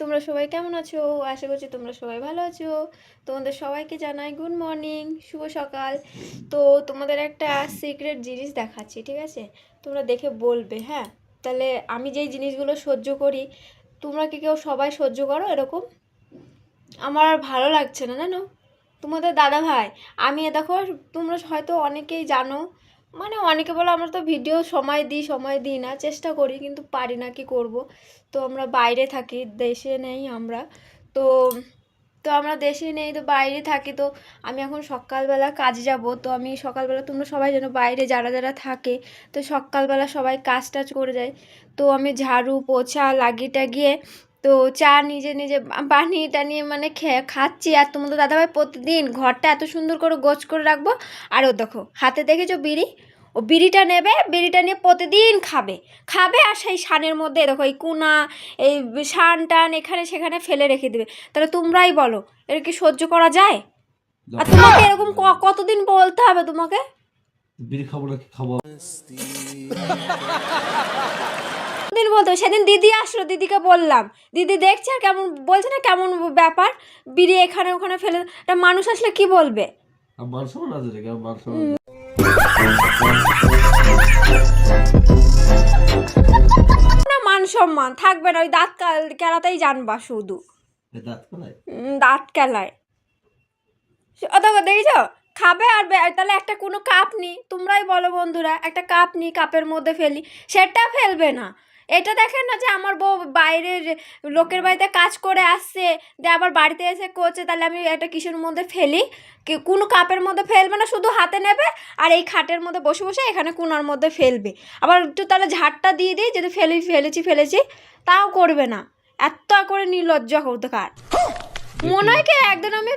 তোমরা সবাই কেমন আছো? আশা করছি তোমরা সবাই ভালো আছো। তোমাদের সবাইকে জানাই গুড মর্নিং, শুভ সকাল। তো তোমাদের একটা সিক্রেট জিনিস দেখাচ্ছি, ঠিক আছে? তোমরা দেখে বলবে হ্যাঁ? তাহলে আমি যেই জিনিসগুলো সহ্য করি, তোমরা কি কেউ সবাই সহ্য করো এরকম? আমার আর ভালো লাগছে না, জানো? তোমাদের দাদা ভাই আমি দেখো, তোমরা হয়তো অনেকেই জানো মানে অনেকে বলে আমরা তো ভিডিও সময় দিই সময় দিই না, চেষ্টা করি কিন্তু পারি না কি করব। তো আমরা বাইরে থাকি, দেশে নেই আমরা। তো তো আমরা দেশে নেই, তো বাইরে থাকি। তো আমি এখন সকালবেলা কাজে যাব। তো আমি সকালবেলা তোমরা সবাই যেন বাইরে যারা যারা থাকে, তো সকালবেলা সবাই কাজ টাজ করে যায়। তো আমি ঝাড়ু, পোছা লাগিয়ে টাগিয়ে তো চা নিজে নিজে বানিয়ে টানিয়ে মানে খেয়ে খাচ্ছি। আর তোমাদের দাদাভাই প্রতিদিন ঘরটা এত সুন্দর করে গোছ করে রাখব। আর ও দেখো হাতে দেখেছ বিড়ি? ও বিড়িটা নেবে বিড়িটা নিয়ে প্রতিদিন খাবে। খাবে আর সেই সানের মধ্যে দেখো এই কুনা এই সান টান এখানে সেখানে ফেলে রেখে দেবে। তাহলে তোমরাই বলো এর কি সহ্য করা যায়? আর তোমাকে এরকম ক- কতদিন বলতে হবে তোমাকে? বিড়ি খাব না কি খাব দিন বলতে। সেদিন দিদি আসলো দিদিকে বললাম দিদি দেখছে আর কেমন বলছে না কেমন ব্যাপার? বিড়ি এখানে ওখানে ফেলে একটা মানুষ আসলে কি বলবে। না মান সম্মান থাকবে না ওই দাঁত কেলাতেই জানবা শুধু। দাঁত কেলায়? অত দেখেছ? খাবে আর তাহলে একটা কোনো কাপ নি তোমরাই বলো বন্ধুরা একটা কাপ নি কাপের মধ্যে ফেলি সেটা ফেলবে না। এটা দেখেন না যে আমার বউ বাইরের লোকের বাড়িতে কাজ করে আসছে দিয়ে আবার বাড়িতে এসে করছে তাহলে আমি একটা কিসের মধ্যে ফেলি? কি কোনো কাপের মধ্যে ফেলবে না শুধু হাতে নেবে আর এই খাটের মধ্যে বসে বসে এখানে কোনার মধ্যে ফেলবে। আবার একটু তাহলে ঝাড়টা দিয়ে দিই যদি ফেলি ফেলেছি ফেলেছি তাও করবে না। এত করে নির্লজ্জ কার মনে হয় কি একদিন আমি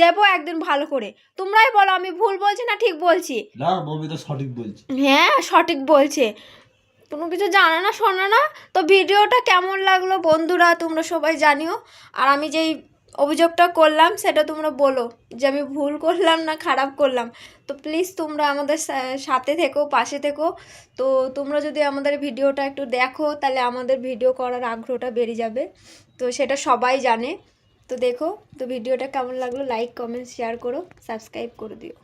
দেবো একদিন ভালো করে। তোমরাই বলো আমি ভুল বলছি না ঠিক বলছি? না মমি তো সঠিক বলছে। হ্যাঁ সঠিক বলছে। কোনো কিছু জানে না, শোনে না। তো ভিডিওটা কেমন লাগল বন্ধুরা, তোমরা সবাই জানিও। আর আমি যেই অভিযোগটা করলাম, সেটা তোমরা বলো যে আমি ভুল করলাম না খারাপ করলাম। তো প্লিজ তোমরা আমাদের সাথে থেকো, পাশে থেকো। তো তোমরা যদি আমাদের ভিডিওটা একটু দেখো, তাহলে আমাদের ভিডিও করার আগ্রহটা বেড়ে যাবে। তো সেটা সবাই জানে। তো দেখো, তো ভিডিওটা কেমন লাগল লাইক কমেন্ট শেয়ার করো সাবস্ক্রাইব করে দিও।